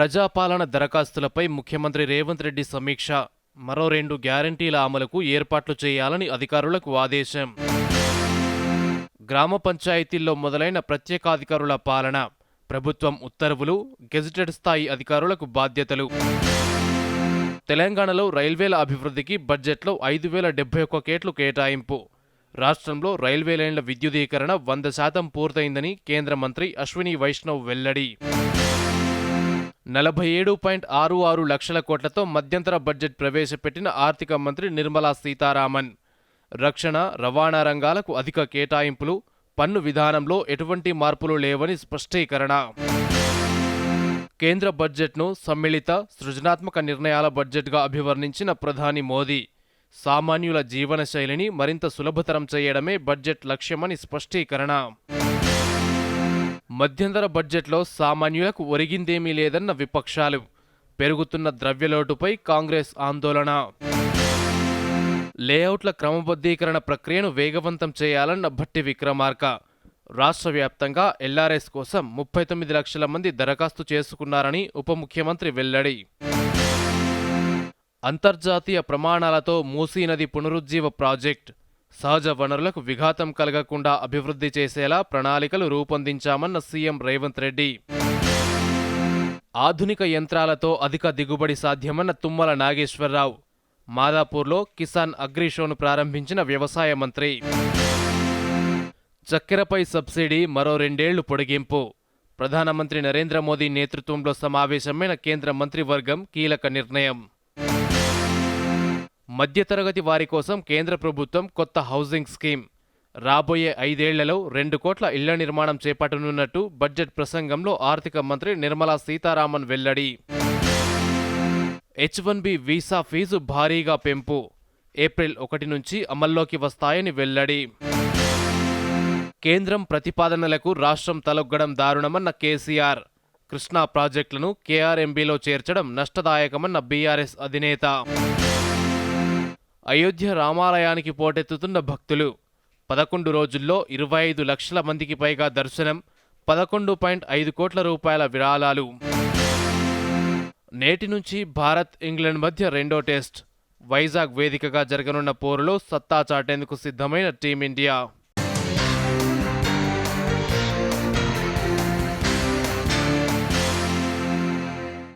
ప్రజాపాలన దరఖాస్తులపై ముఖ్యమంత్రి రేవంత్ రెడ్డి సమీక్ష. మరో రెండు గ్యారంటీల అమలుకు ఏర్పాట్లు చేయాలని అధికారులకు ఆదేశం. గ్రామ పంచాయతీల్లో మొదలైన ప్రత్యేకాధికారుల పాలన ప్రభుత్వం ఉత్తర్వులు గెజిటెడ్ స్థాయి అధికారులకు బాధ్యతలు. తెలంగాణలో రైల్వేల అభివృద్ధికి బడ్జెట్లో ఐదు వేల డెబ్బై ఒక్క కేట్లు కేటాయింపు. రాష్ట్రంలో రైల్వే లైన్ల విద్యుదీకరణ వంద శాతం పూర్తయిందని కేంద్ర మంత్రి అశ్విని వైష్ణవ్ వెల్లడి. నలభై ఏడు పాయింట్ ఆరు ఆరు లక్షల కోట్లతో మధ్యంతర బడ్జెట్ ప్రవేశపెట్టిన ఆర్థిక మంత్రి నిర్మలా సీతారామన్. రక్షణ రవాణా రంగాలకు అధిక కేటాయింపులు పన్ను విధానంలో ఎటువంటి మార్పులు లేవని స్పష్టీకరణ. కేంద్ర బడ్జెట్ను సమ్మిళిత సృజనాత్మక నిర్ణయాల బడ్జెట్గా అభివర్ణించిన ప్రధాని మోదీ. సామాన్యుల జీవనశైలిని మరింత సులభతరం చేయడమే బడ్జెట్ లక్ష్యమని స్పష్టీకరణ. మధ్యంతర బడ్జెట్లో సామాన్యులకు ఒరిగిందేమీ లేదన్న విపక్షాలు. పెరుగుతున్న ద్రవ్యలోటుపై కాంగ్రెస్ ఆందోళన. లేఅవుట్ల క్రమబద్ధీకరణ ప్రక్రియను వేగవంతం చేయాలన్న భట్టి విక్రమార్క. రాష్ట్ర వ్యాప్తంగా ఎల్ఆర్ఎస్ కోసం ముప్పై తొమ్మిది లక్షల మంది దరఖాస్తు చేసుకున్నారని ఉప ముఖ్యమంత్రి వెల్లడి. అంతర్జాతీయ ప్రమాణాలతో మూసీ నది పునరుజ్జీవ ప్రాజెక్ట్. సహజ వనరులకు విఘాతం కలగకుండా అభివృద్ధి చేసేలా ప్రణాళికలు రూపొందించామన్న సీఎం రేవంత్ రెడ్డి. ఆధునిక యంత్రాలతో అధిక దిగుబడి సాధ్యమన్న తుమ్మల నాగేశ్వరరావు. మాదాపూర్లో కిసాన్ అగ్రి షోను ప్రారంభించిన వ్యవసాయ మంత్రి. చక్కెరపై సబ్సిడీ మరో రెండేళ్ళు పొడిగింపు. ప్రధానమంత్రి నరేంద్ర మోదీ నేతృత్వంలో సమావేశమైన కేంద్ర మంత్రివర్గం కీలక నిర్ణయం. మధ్యతరగతి వారి కోసం కేంద్ర ప్రభుత్వం కొత్త హౌసింగ్ స్కీమ్. రాబోయే ఐదేళ్ళలో రెండు కోట్ల ఇళ్ళ నిర్మాణం చేపట్టనున్నట్టు బడ్జెట్ ప్రసంగంలో ఆర్థిక మంత్రి నిర్మలా సీతారామన్ వెల్లడి. H one B visa fee భారీగా పెంపు. ఏప్రిల్ ఒకటి నుంచి అమల్లోకి వస్తాయని వెల్లడి. కేంద్రం ప్రతిపాదనలకు రాష్ట్రం తలొగ్గడం దారుణమన్న కేసీఆర్. కృష్ణా ప్రాజెక్టులను కేఆర్ఎంబీలో చేర్చడం నష్టదాయకమన్న బీఆర్ఎస్ అధినేత. అయోధ్య రామాలయానికి పోటెత్తుతున్న భక్తులు. పదకొండు రోజుల్లో ఇరవై ఐదు లక్షల మందికి పైగా దర్శనం పదకొండు పాయింట్ ఐదు కోట్ల రూపాయల విరాళాలు. నేటి నుంచి భారత్ ఇంగ్లాండ్ మధ్య రెండో టెస్ట్. వైజాగ్ వేదికగా జరగనున్న పోరులో సత్తా చాటేందుకు సిద్ధమైన టీమిండియా.